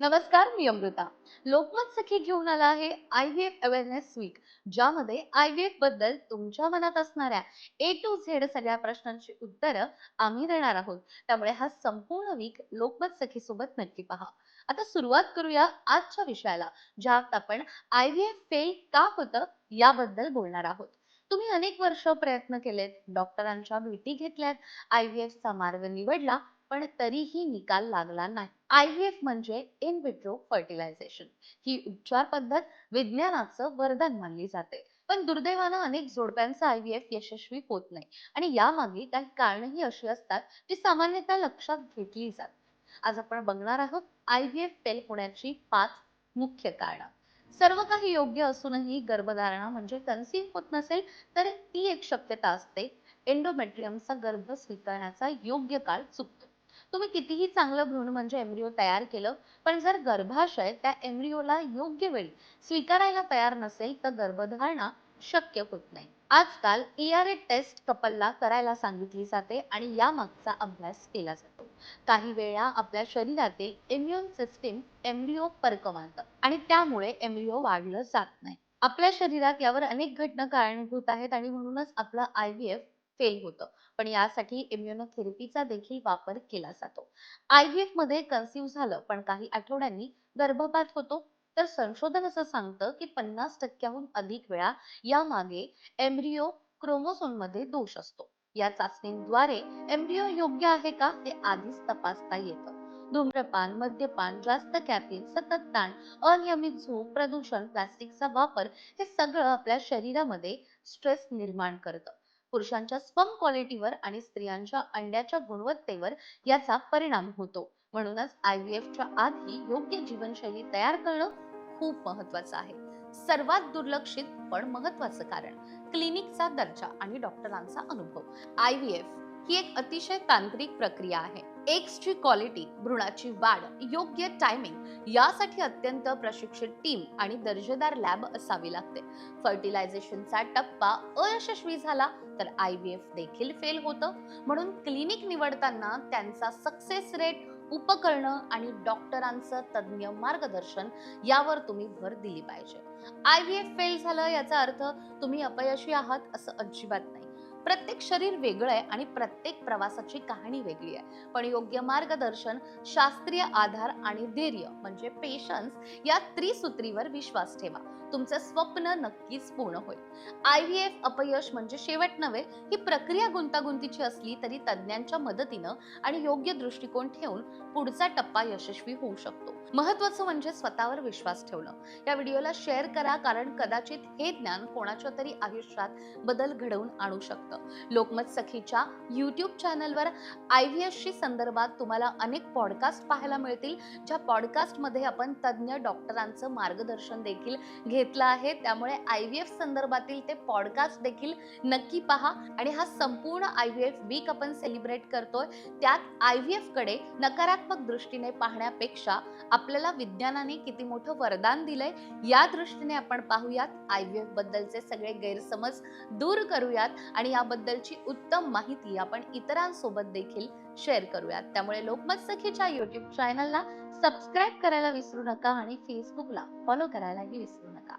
नमस्कार मी अमृता. लोकमत सखी घेऊन आला आहे I V F awareness week ज्यामध्ये आय व्ही एफबद्दल तुमच्या मनात असणाऱ्या ए टू झेड सगळ्या प्रश्नांची उत्तरं आम्ही देणार आहोत. त्यामुळे हा संपूर्ण वीक लोकमत सखी सोबत नक्की पहा. आता सुरुवात करूया आजच्या विषयाला ज्यात आपण आय व्ही एफ फेल का होतं याबद्दल बोलणार आहोत. तुम्ही अनेक वर्ष प्रयत्न केलेत डॉक्टरांच्या भेटी घेतल्यात आय व्ही एफ चा मार्ग निवडला पण तरीही निकाल लागला नाही. आय व्ही एफ म्हणजे इन विट्रो फर्टिलायझेशन ही उपचार पद्धत विज्ञानाचं वरदान मानली जाते. पण दुर्दैवानं अनेक जोडप्यांचं आय व्ही एफ यशस्वी होत नाही. आणि यामागे काही कारणही अशी असतात जी सामान्यतः लक्षात घेतली जात. आज आपण बघणार आहोत आय व्ही एफ फेल होण्याची पाच मुख्य कारण. सर्व काही योग्य असूनही गर्भधारणा म्हणजे कन्सीव्ह होत नसेल तर ती एक शक्यता असते. एंडोमेट्रियमचा गर्भ स्वीकारण्याचा योग्य काळ चुकतो. तुम्ही कितीही चांगलं भ्रूण म्हणजे एम्ब्रिओ तयार केलं पण जर गर्भाशय त्या एम्ब्रिओला योग्य वेळी स्वीकारायला तयार नसेल तर गर्भधारणा शक्य होत नाही. आजकाल ए टेस्ट कपलला करायला सांगितली जाते आणि यामागचा अभ्यास केला जातो. काही वेळा आपल्या शरीरातील इम्युन सिस्टीम एम्ब्रिओ पर्क आणि त्यामुळे एम्ब्रिओ वाढलं जात नाही. आपल्या शरीरात यावर अनेक घटना कारणीभूत आहेत आणि म्हणूनच आपलं आय व्ही एफ फेल होतं. पण यासाठी इम्युनोथेरपीचा देखील वापर केला जातो. आय व्ही एफमध्ये कन्सिव्ह झालं पण काही आठवड्यांनी गर्भपात होतो. तर संशोधन असं सांगतं की पन्नास टक्क्याहून अधिक वेळा यामागे एम्ब्रिओ क्रोमोसोममध्ये दोष असतो. या चाचणीद्वारे एम्ब्रिओ योग्य आहे का हे आधीच तपासता येतं. धूम्रपान मद्यपान जास्त कॅफिन सतत ताण अनियमित झोप प्रदूषण प्लास्टिकचा वापर हे सगळं आपल्या शरीरामध्ये स्ट्रेस निर्माण करतं. पुरुषांच्या स्पम क्वालिटीवर आणि स्त्रियांच्या अंड्याच्या गुणवत्तेवर याचा परिणाम होतो. म्हणूनच आय व्ही एफच्या आधी योग्य जीवनशैली तयार करणं खूप महत्वाचं आहे. सर्वात दुर्लक्षित पण महत्वाचं कारण क्लिनिकचा दर्जा आणि डॉक्टरांचा अनुभव. आय व्ही एफ ही एक अतिशय तांत्रिक प्रक्रिया आहे. एग्सची क्वालिटी भ्रूणाची वाढ योग्य टायमिंग यासाठी अत्यंत प्रशिक्षित टीम आणि दर्जेदार लॅब असावी लागते. फर्टिलायझेशनचा टप्पा अयशस्वी झाला तर आय व्ही एफ देखील फेल होतं. म्हणून क्लिनिक निवडताना त्यांचा सक्सेस रेट उपकरणं आणि डॉक्टरांचं तज्ज्ञ मार्गदर्शन यावर तुम्ही भर दिली पाहिजे. आय व्ही एफ फेल झालं याचा अर्थ तुम्ही अपयशी आहात असं अजिबात नाही. प्रत्येक शरीर वेगळं आहे आणि प्रत्येक प्रवासाची कहाणी वेगळी आहे. पण योग्य मार्गदर्शन शास्त्रीय आधार आणि धैर्य म्हणजे पेशन्स या त्रिसूत्रीवर विश्वास ठेवा. तुमचं स्वप्न नक्कीच पूर्ण होईल. आय व्ही एफ अपयश म्हणजे शेवट नव्हे ही प्रक्रिया गुंतागुंतीची असली तरी तज्ज्ञांच्या मदतीनं आणि योग्य दृष्टिकोन ठेवून पुढचा टप्पा यशस्वी होऊ शकतो. महत्वाचं म्हणजे स्वतःवर विश्वास ठेवणं. या व्हिडिओला शेअर करा कारण कदाचित हे ज्ञान कोणाच्या तरी आयुष्यात बदल घडवून आणू शकतं. लोकमत सखीच्या यूट्यूब चॅनलवर आय व्ही एसशी संदर्भात तुम्हाला अनेक पॉडकास्ट पाहायला मिळतील ज्या पॉडकास्टमध्ये आपण तज्ज्ञ डॉक्टरांचं मार्गदर्शन देखील घेतलं आहे. त्यामुळे आय व्ही एफ संदर्भातील ते पॉडकास्ट देखील नक्की पहा. आणि हा संपूर्ण आय व्ही एफ वीक आपण सेलिब्रेट करतोय. त्यात आय व्ही एफकडे नकारात्मक दृष्टीने पाहण्यापेक्षा आपल्याला विज्ञानाने किती मोठं वरदान दिलंय या दृष्टीने आपण पाहूयात. आय व्ही एफ बद्दलचे सगळे गैरसमज दूर करूयात. आणि याबद्दलची उत्तम माहिती आपण इतरांसोबत देखील शेअर करूयात. त्यामुळे लोकमत सखीच्या युट्यूब चॅनलला सबस्क्राईब करायला विसरू नका आणि फेसबुकला फॉलो करायलाही विसरू नका.